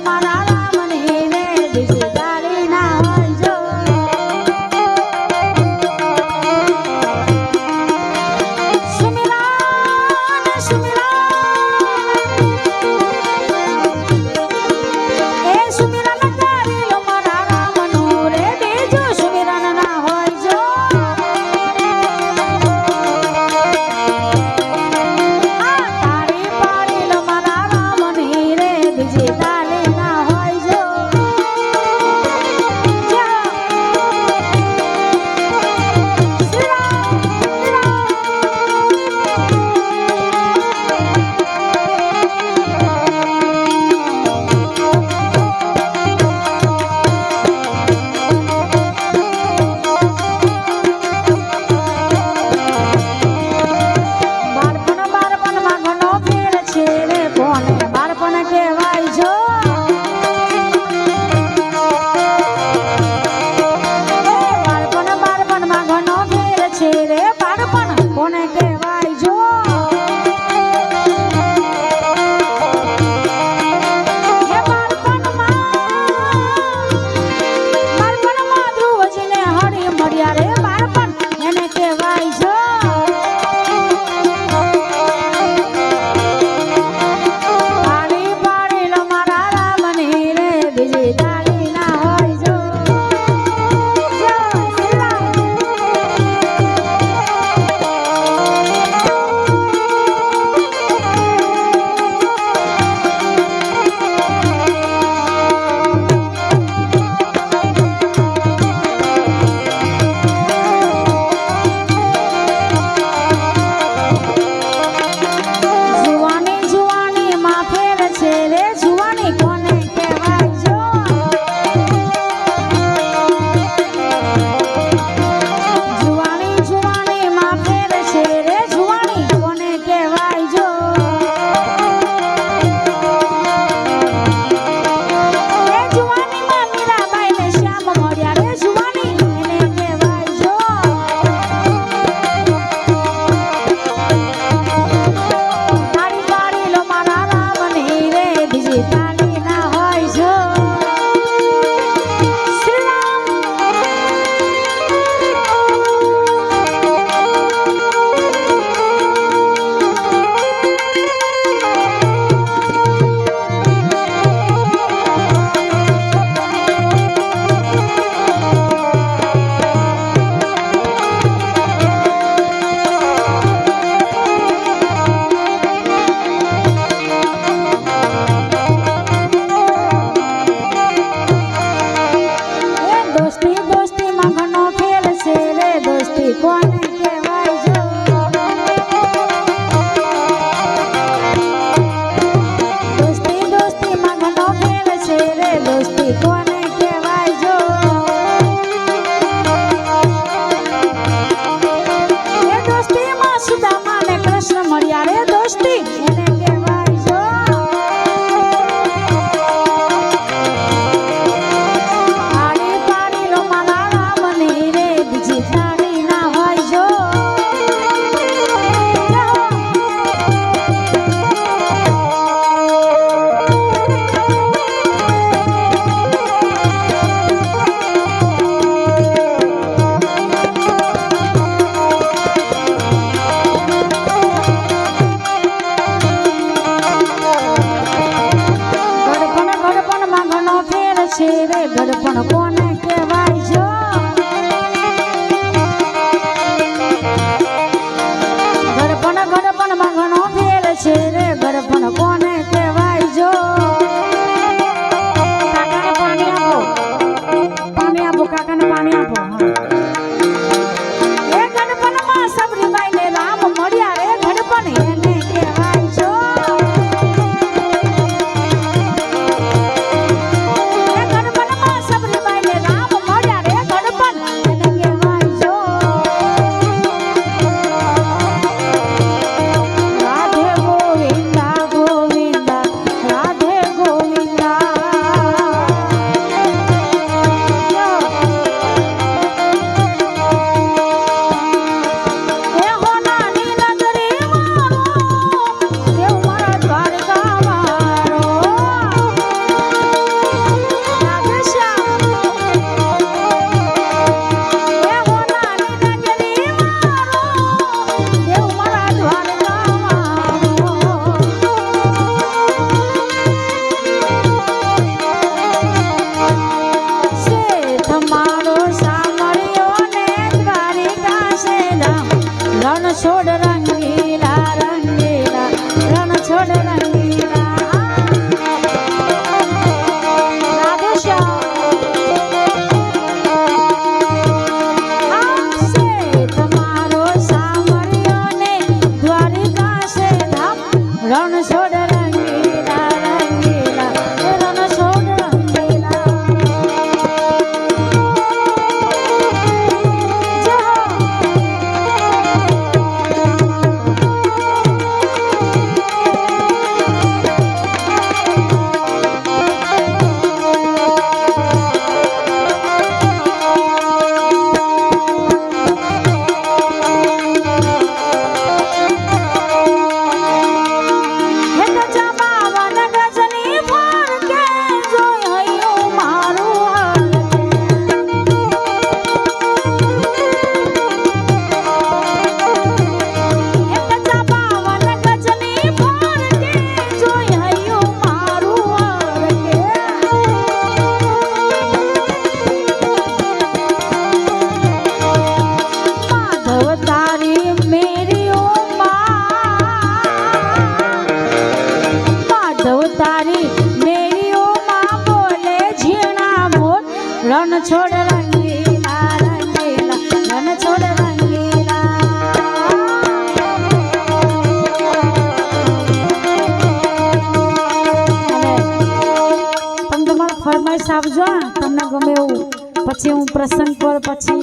manada. este con 忘了。No. છોડ રંગીલા રંગીલા રણ છોડ રંગીલા. તમે તમારા ફરમાઈશ તમને ગમે એવું. પછી હું પ્રસંગ પર, પછી